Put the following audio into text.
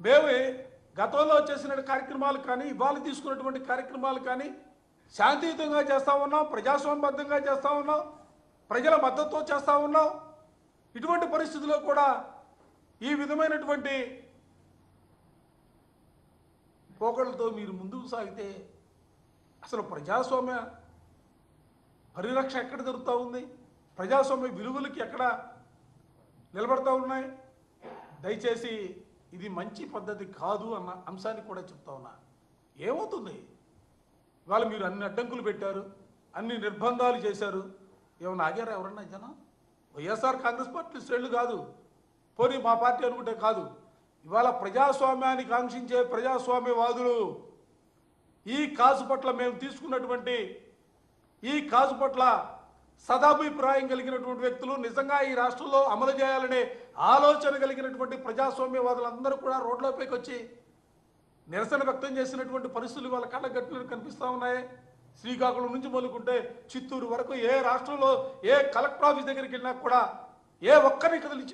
మేము గతంలో చేసిన కార్యక్రమాలు కానీ ఇవాళ తీసుకున్నటువంటి కార్యక్రమాలు కానీ శాంతియుతంగా చేస్తా ఉన్నాం ప్రజాస్వామ్యబద్ధంగా చేస్తూ ఉన్నాం ప్రజల మద్దతుతో చేస్తూ ఉన్నాం. ఇటువంటి పరిస్థితుల్లో కూడా ఈ విధమైనటువంటి పోకళ్ళతో మీరు ముందుకు సాగితే అసలు ప్రజాస్వామ్య పరిరక్ష ఎక్కడ జరుగుతూ ఉంది? ప్రజాస్వామ్య విలువలకి ఎక్కడ నిలబడతా ఉన్నాయి? దయచేసి ఇది మంచి పద్ధతి కాదు అన్న అంశాన్ని కూడా చెప్తా ఉన్నా. ఏమవుతుంది? ఇవాళ మీరు అన్ని అడ్డంకులు పెట్టారు అన్ని నిర్బంధాలు చేశారు. ఏమన్నా ఆగారా ఎవరన్నా జనం? వైఎస్ఆర్ కాంగ్రెస్ పార్టీ శ్రేణులు కాదు. పోనీ మా పార్టీ అనుకుంటే కాదు. ఇవాళ ప్రజాస్వామ్యాన్ని కాంక్షించే ప్రజాస్వామ్యవాదులు ఈ కాజు పట్ల మేము తీసుకున్నటువంటి ఈ కాజు పట్ల సదాభిప్రాయం కలిగినటువంటి వ్యక్తులు నిజంగా ఈ రాష్ట్రంలో అమలు చేయాలనే ఆలోచన కలిగినటువంటి ప్రజాస్వామ్యవాదులందరూ కూడా రోడ్లపైకి వచ్చి నిరసన వ్యక్తం చేసినటువంటి పరిస్థితులు వాళ్ళ కళ్ళ గట్టినట్టు కనిపిస్తూ ఉన్నాయి. శ్రీకాకుళం నుంచి మొదలుకుంటే చిత్తూరు వరకు ఏ రాష్ట్రంలో ఏ కలెక్టర్ ఆఫీస్ దగ్గరికి వెళ్ళినా కూడా ఏ ఒక్కరిని కదిలించి